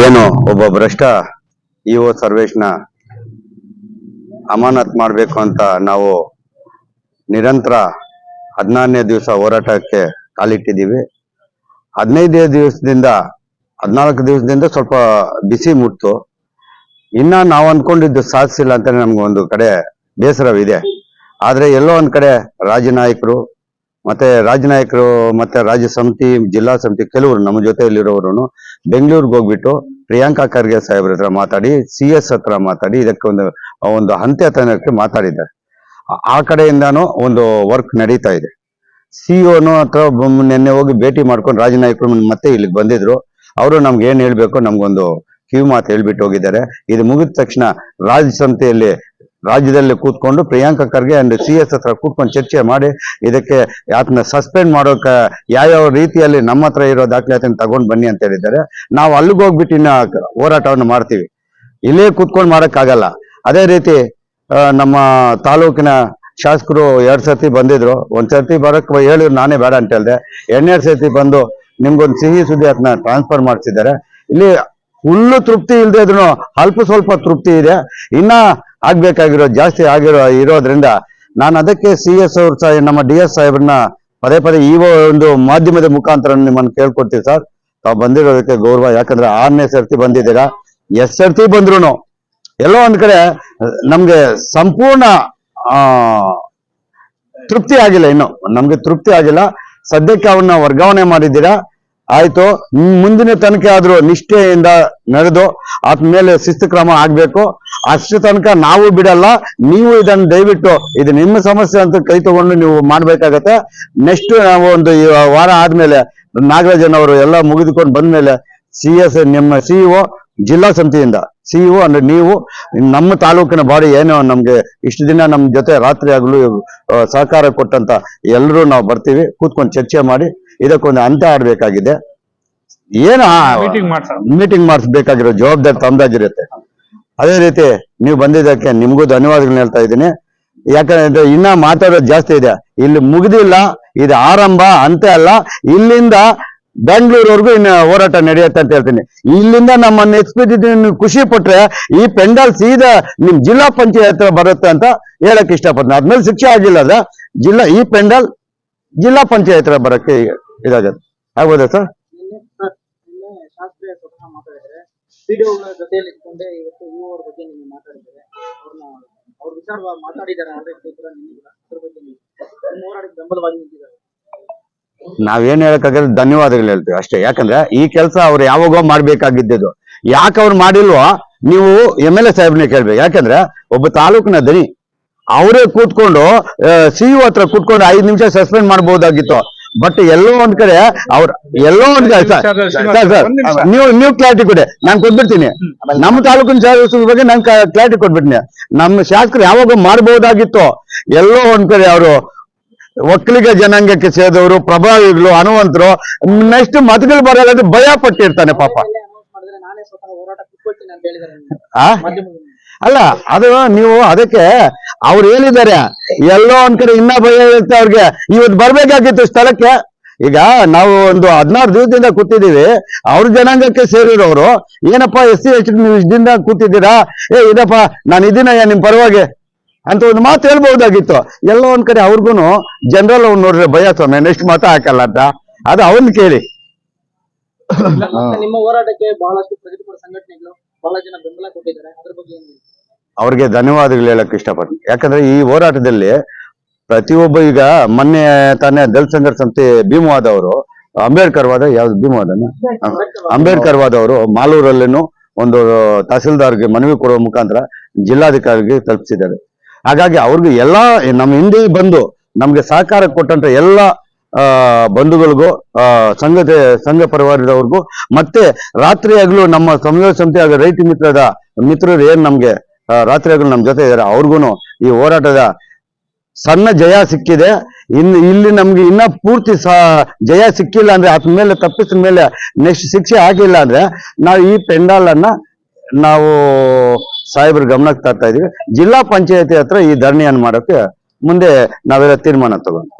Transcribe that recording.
ಏನು ಒಬ್ಬ ಭ್ರಷ್ಟ ಇ ಒ ಸರ್ವೇಶ್ನ ಅಮಾನತ್ ಮಾಡಬೇಕು ಅಂತ ನಾವು ನಿರಂತರ ಹದಿನಾರನೇ ದಿವಸ ಹೋರಾಟಕ್ಕೆ ಕಾಲಿಟ್ಟಿದ್ದೀವಿ. ಹದಿನೈದೇ ದಿವಸದಿಂದ, ಹದಿನಾಲ್ಕು ದಿವಸದಿಂದ ಸ್ವಲ್ಪ ಬಿಸಿ ಮುಟ್ತು. ಇನ್ನ ನಾವು ಅನ್ಕೊಂಡಿದ್ದು ಸಾಧಿಸಿಲ್ಲ ಅಂತ ನಮ್ಗೆ ಒಂದು ಕಡೆ ಬೇಸರವಿದೆ. ಆದ್ರೆ ಎಲ್ಲೋ ಒಂದ್ ಕಡೆ ರಾಜ್ಯ ನಾಯಕರು ಮತ್ತೆ ನಾಯಕರು ಮತ್ತೆ ರಾಜ್ಯ ಸಮಿತಿ, ಜಿಲ್ಲಾ ಸಮಿತಿ ಕೆಲವರು ನಮ್ಮ ಜೊತೆಯಲ್ಲಿರೋರು ಬೆಂಗಳೂರಿಗೆ ಹೋಗ್ಬಿಟ್ಟು ಪ್ರಿಯಾಂಕಾ ಖರ್ಗೆ ಸಾಹೇಬ್ರ ಹತ್ರ ಮಾತಾಡಿ, ಸಿ ಎಸ್ ಹತ್ರ ಮಾತಾಡಿ, ಇದಕ್ಕೆ ಒಂದು ಒಂದು ಅಂತ್ಯ ತನಕ್ಕೆ ಮಾತಾಡಿದ್ದಾರೆ. ಆ- ಕಡೆಯಿಂದಾನು ಒಂದು ವರ್ಕ್ ನಡೀತಾ ಇದೆ. ಸಿಒನು ಹತ್ರ ಅಥವಾ ನಿನ್ನೆ ಹೋಗಿ ಭೇಟಿ ಮಾಡ್ಕೊಂಡು ರಾಜನಾಯಕರು ಮತ್ತೆ ಇಲ್ಲಿಗೆ ಬಂದಿದ್ರು. ಅವರು ನಮ್ಗೆ ಏನ್ ಹೇಳ್ಬೇಕು ನಮ್ಗೊಂದು ಕಿವಿ ಮಾತು ಹೇಳ್ಬಿಟ್ಟು ಹೋಗಿದ್ದಾರೆ. ಇದು ಮುಗಿದ ತಕ್ಷಣ ರಾಜ್ಯ ಸಮಿತಿಯಲ್ಲಿ ರಾಜ್ಯದಲ್ಲಿ ಕೂತ್ಕೊಂಡು Priyanka Kharge and C S ಹತ್ರ ಕೂತ್ಕೊಂಡು ಚರ್ಚೆ ಮಾಡಿ, ಇದಕ್ಕೆ ಆತನ ಸಸ್ಪೆಂಡ್ ಮಾಡೋಕೆ ಯಾವ್ಯಾವ ರೀತಿಯಲ್ಲಿ ನಮ್ಮ ಹತ್ರ ಇರೋ ದಾಖಲಾತಿನ ತಗೊಂಡು ಬನ್ನಿ ಅಂತ ಹೇಳಿದ್ದಾರೆ. ನಾವು ಅಲ್ಲಿಗೆ ಹೋಗ್ಬಿಟ್ಟು ಇನ್ನು ಹೋರಾಟವನ್ನು ಮಾಡ್ತೀವಿ. ಇಲ್ಲೇ ಕೂತ್ಕೊಂಡು ಮಾಡೋಕ್ಕಾಗಲ್ಲ. ಅದೇ ರೀತಿ ನಮ್ಮ ತಾಲೂಕಿನ ಶಾಸಕರು ಎರಡ್ ಸರ್ತಿ ಬಂದಿದ್ರು. ಒಂದು ಸರ್ತಿ ಬರಕ್ ಹೇಳಿದ್ರು, ನಾನೇ ಬೇಡ ಅಂತ ಹೇಳ್ದೆ. ಎರಡನೇ ಸರ್ತಿ ಬಂದು ನಿಮ್ಗೊಂದು ಸಿಹಿ ಸುದ್ದಿ ಅದನ್ನ ಟ್ರಾನ್ಸ್ಫರ್ ಮಾಡಿಸಿದ್ದಾರೆ. ಇಲ್ಲಿ ಫುಲ್ಲು ತೃಪ್ತಿ ಇಲ್ಲದೆ ಇದ್ರು ಅಲ್ಪ ಸ್ವಲ್ಪ ತೃಪ್ತಿ ಇದೆ. ಇನ್ನ ಆಗ್ಬೇಕಾಗಿರೋ, ಜಾಸ್ತಿ ಆಗಿರೋ, ಇರೋದ್ರಿಂದ ನಾನು ಅದಕ್ಕೆ ಸಿ ಎಸ್ ಅವ್ರ ಸಹ, ನಮ್ಮ ಡಿ ಎಸ್ ಸಾಹೇಬ್ರನ್ನ ಪದೇ ಪದೇ ಈ ಒಂದು ಮಾಧ್ಯಮದ ಮುಖಾಂತರ ನಿಮ್ಮನ್ನು ಕೇಳ್ಕೊಡ್ತೀವಿ ಸರ್. ತಾವು ಬಂದಿರೋದಕ್ಕೆ ಗೌರವ. ಯಾಕಂದ್ರೆ ಆರನೇ ಸರ್ತಿ ಬಂದಿದ್ದೀರಾ? ಎಸ್ ಸರ್ತಿ ಬಂದ್ರು ಎಲ್ಲೋ ಒಂದ್ ಕಡೆ ನಮ್ಗೆ ಸಂಪೂರ್ಣ, ಆ, ತೃಪ್ತಿ ಆಗಿಲ್ಲ ಇನ್ನು. ನಮ್ಗೆ ತೃಪ್ತಿ ಆಗಿಲ್ಲ. ಸದ್ಯಕ್ಕೆ ಅವನ್ನ ವರ್ಗಾವಣೆ ಮಾಡಿದ್ದೀರಾ? ಆಯ್ತು, ಮುಂದಿನ ತನಕ ಆದ್ರೂ ನಿಷ್ಠೆಯಿಂದ ನಡೆದು ಆತ್ ಮೇಲೆ ಶಿಸ್ತು ಕ್ರಮ ಆಗ್ಬೇಕು. ಅಷ್ಟು ತನಕ ನಾವು ಬಿಡಲ್ಲ, ನೀವು ಇದನ್ನ ದಯವಿಟ್ಟು, ಇದು ನಿಮ್ಮ ಸಮಸ್ಯೆ ಅಂತ ಕೈ ತಗೊಂಡು ನೀವು ಮಾಡ್ಬೇಕಾಗತ್ತೆ. ನೆಕ್ಸ್ಟ್ ನಾವು ಒಂದು ವಾರ ಆದ್ಮೇಲೆ ನಾಗರಾಜನ್ ಅವರು ಎಲ್ಲ ಮುಗಿದುಕೊಂಡು ಬಂದ್ಮೇಲೆ ಸಿ ಎಸ್ ನಿಮ್ಮ ಸಿಇಒ ಜಿಲ್ಲಾ ಸಮಿತಿಯಿಂದ ಸಿಇಒ ಅಂದ್ರೆ ನೀವು, ನಮ್ಮ ತಾಲೂಕಿನ ಬಾಡಿ ಏನೋ ನಮ್ಗೆ ಇಷ್ಟು ದಿನ ನಮ್ ಜೊತೆ ರಾತ್ರಿ ಆಗಲು ಸಹಕಾರ ಕೊಟ್ಟಂತ ಎಲ್ಲರೂ ನಾವು ಬರ್ತೀವಿ. ಕೂತ್ಕೊಂಡು ಚರ್ಚೆ ಮಾಡಿ ಇದಕ್ಕೊಂದು ಅಂತ್ಯ ಆಡ್ಬೇಕಾಗಿದೆ. ಏನು ಮೀಟಿಂಗ್ ಮಾಡಿಸ್ಬೇಕಾಗಿರೋ ಜವಾಬ್ದಾರಿ ತಮ್ದಾಗಿರುತ್ತೆ. ಅದೇ ರೀತಿ ನೀವು ಬಂದಿದ್ದಕ್ಕೆ ನಿಮ್ಗೂ ಧನ್ಯವಾದಗಳನ್ನ ಹೇಳ್ತಾ ಇದ್ದೀನಿ. ಯಾಕಂದ್ರೆ ಇನ್ನ ಮಾತಾಡೋದು ಜಾಸ್ತಿ ಇದೆ. ಇಲ್ಲಿ ಮುಗ್ದಿಲ್ಲ ಇದು ಆರಂಭ ಅಂತೆ ಅಲ್ಲ. ಇಲ್ಲಿಂದ ಬೆಂಗಳೂರವರೆಗೂ ಇನ್ನು ಹೋರಾಟ ನಡೆಯುತ್ತೆ ಅಂತ ಹೇಳ್ತೀನಿ. ಇಲ್ಲಿಂದ ನಮ್ಮನ್ನು ಎಕ್ಸ್ಪೆಕ್ಟ್ ಖುಷಿ ಪಟ್ರೆ ಈ ಪೆಂಡಲ್ ಸೀದಾ ನಿಮ್ ಜಿಲ್ಲಾ ಪಂಚಾಯತ್ ಬರುತ್ತೆ ಅಂತ ಹೇಳಕ್ ಇಷ್ಟಪಡ್ತೀನಿ. ಅದ್ಮೇಲೆ ಶಿಕ್ಷೆ ಆಗಿಲ್ಲ ಅದ ಜಿಲ್ಲಾ ಈ ಪೆಂಡಲ್ ಜಿಲ್ಲಾ ಪಂಚಾಯತ್ ಬರಕ್ಕೆ ಇದಾಗತ್ತೆ. ಆಗ್ಬೋದಾ ಸರ್? ನಾವೇನ್ ಹೇಳಕ್ಕಾಗಲ್ಲ ಧನ್ಯವಾದಗಳು ಹೇಳ್ತೀವಿ ಅಷ್ಟೇ. ಯಾಕಂದ್ರೆ ಈ ಕೆಲಸ ಅವ್ರು ಯಾವಾಗೋ ಮಾಡ್ಬೇಕಾಗಿದ್ದು ಯಾಕೆ ಅವ್ರು ಮಾಡಿಲ್ವೋ ನೀವು ಎಂ ಎಲ್ ಎ ಸಾಹೇಬ್ನೇ ಕೇಳ್ಬೇಕು. ಯಾಕಂದ್ರೆ ಒಬ್ಬ ತಾಲೂಕಿನ ದನಿ ಅವರೇ ಕೂತ್ಕೊಂಡು ಸಿಇಒ ಹತ್ರ ಕೂತ್ಕೊಂಡು ಐದು ನಿಮಿಷ ಸಸ್ಪೆಂಡ್ ಮಾಡಬಹುದಾಗಿತ್ತು ಬಟ್ ಎಲ್ಲೋ ಒಂದ್ ಕಡೆ ಅವ್ರ ಎಲ್ಲೋ ಒಂದ್ ಕಡೆ ಸರ್ ಸರ್ ಸರ್ ನೀವು ನೀವು ಕ್ಲಾರಿಟಿ ಕೊಡಿ ನಾನು ಕೊಟ್ಬಿಡ್ತೀನಿ. ನಮ್ಮ ತಾಲೂಕಿನ ಶಾಸಕರ ಬಗ್ಗೆ ನಾನು ಕ್ಲಾರಿಟಿ ಕೊಟ್ಬಿಡ್ತೀನಿ. ನಮ್ಮ ಶಾಸಕರು ಯಾವಾಗ ಮಾಡಬಹುದಾಗಿತ್ತು ಎಲ್ಲೋ ಒಂದ್ ಕಡೆ ಅವರು ಒಕ್ಕಲಿಗ ಜನಾಂಗಕ್ಕೆ ಸೇರಿದವರು ಪ್ರಭಾವಿಗಳು ಹನುಮಂತರು ನೆಕ್ಸ್ಟ್ ಮತಗಳು ಬರಲ್ಲ ಭಯ ಪಟ್ಟಿರ್ತಾನೆ ಪಾಪ. ಅಲ್ಲ ಅದು ನೀವು ಅದಕ್ಕೆ ಅವ್ರು ಏನಿದ್ದಾರೆ ಎಲ್ಲೋ ಒಂದ್ ಕಡೆ ಇನ್ನ ಭಯ ಇರುತ್ತೆ ಅವ್ರಿಗೆ. ಇವತ್ತು ಬರ್ಬೇಕಾಗಿತ್ತು ಸ್ಥಳಕ್ಕೆ. ಈಗ ನಾವು ಒಂದು ಹದಿನಾರು ದಿವಸದಿಂದ ಕೂತಿದ್ದೀವಿ, ಅವ್ರ ಜನಾಂಗಕ್ಕೆ ಸೇರಿರೋರು, ಏನಪ್ಪ ಎಸ್ ಸಿ, ಎಚ್ ನೀವು ಇಷ್ಟದಿಂದ ಕೂತಿದ್ದೀರಾ? ಏ, ಇದಪ್ಪ, ನಾನು ಇದೀನಯ್ಯ ನಿಮ್ ಪರವಾಗಿ. ಅಂತ ಒಂದು ಮಾತು ಹೇಳ್ಬಹುದಾಗಿತ್ತು. ಎಲ್ಲೋ ಒಂದ್ ಕಡೆ ಅವ್ರಿಗೂ ಜನರಲ್ ಅವ್ನು ನೋಡಿದ್ರೆ ಭಯ ಸ್ವಾಮಿ, ನೆಕ್ಸ್ಟ್ ಮಾತಾ ಹಾಕಲ್ಲ ಅಂತ. ಅದು ಅವನ್ ಕೇಳಿ. ನಿಮ್ಮ ಹೋರಾಟಕ್ಕೆ ಬಹಳಷ್ಟು ಪ್ರಗತಿಪರ ಸಂಘಟನೆಗಳು ಬಹಳ ಜನ ಬೆಂಬಲ ಕೊಟ್ಟಿದ್ದಾರೆ. ಅದ್ರ ಬಗ್ಗೆ? ಅವ್ರಿಗೆ ಧನ್ಯವಾದಗಳು ಹೇಳಕ್ ಇಷ್ಟಪಡ್ತೀನಿ. ಯಾಕಂದ್ರೆ ಈ ಹೋರಾಟದಲ್ಲಿ ಪ್ರತಿಯೊಬ್ಬ ಈಗ ಮೊನ್ನೆ ತಾನೇ ದಲಿತ ಸಂಘರ್ಷ ಸಂಸ್ಥೆ ಭೀಮವಾದವರು, ಅಂಬೇಡ್ಕರ್ ವಾದ, ಯಾವ್ದು ಭೀಮವಾದನ ಅಂಬೇಡ್ಕರ್ ವಾದವರು ಮಾಲೂರಲ್ಲೇನು ಒಂದು ತಹಸೀಲ್ದಾರ್ಗೆ ಮನವಿ ಕೊಡುವ ಮುಖಾಂತರ ಜಿಲ್ಲಾಧಿಕಾರಿಗೆ ತಲುಪಿಸಿದ್ದಾರೆ. ಹಾಗಾಗಿ ಅವ್ರಿಗೆ ಎಲ್ಲಾ ನಮ್ಮ ಹಿಂದೆ ಬಂದು ನಮ್ಗೆ ಸಹಕಾರ ಕೊಟ್ಟಂತ ಎಲ್ಲ ಬಂಧುಗಳಿಗೂ ಸಂಘ ಸಂಘ ಪರಿವಾರದವ್ರಿಗೂ, ಮತ್ತೆ ರಾತ್ರಿ ಆಗ್ಲೂ ನಮ್ಮ ಸಂಯೋಜ ಸಂಸ್ಥೆ ರೈತ ಮಿತ್ರದ, ಮಿತ್ರರು ಏನ್ ನಮ್ಗೆ ಆ, ನಮ್ಮ ಜೊತೆ ಇದ್ದಾರೆ. ಅವ್ರಿಗೂ ಈ ಹೋರಾಟದ ಸಣ್ಣ ಜಯ ಸಿಕ್ಕಿದೆ. ಇನ್ನು ಇಲ್ಲಿ ನಮ್ಗೆ ಇನ್ನ ಪೂರ್ತಿ ಜಯ ಸಿಕ್ಕಿಲ್ಲ ಅಂದ್ರೆ ಅದ್ರ ಮೇಲೆ ತಪ್ಪಿಸಿದ ಮೇಲೆ ನೆಕ್ಸ್ಟ್ ಶಿಕ್ಷೆ ಆಗಿಲ್ಲ ಅಂದ್ರೆ ನಾವು ಈ ಪೆಂಡಾಲ್ ಅನ್ನ ನಾವು ಸಾಹೇಬ್ರ ಗಮನಕ್ಕೆ ತರ್ತಾ ಇದೀವಿ ಜಿಲ್ಲಾ ಪಂಚಾಯತಿ ಹತ್ರ ಈ ಧರಣಿಯನ್ನು ಮಾಡೋಕೆ ಮುಂದೆ ನಾವೆಲ್ಲ ತೀರ್ಮಾನ ತಗೊಂಡು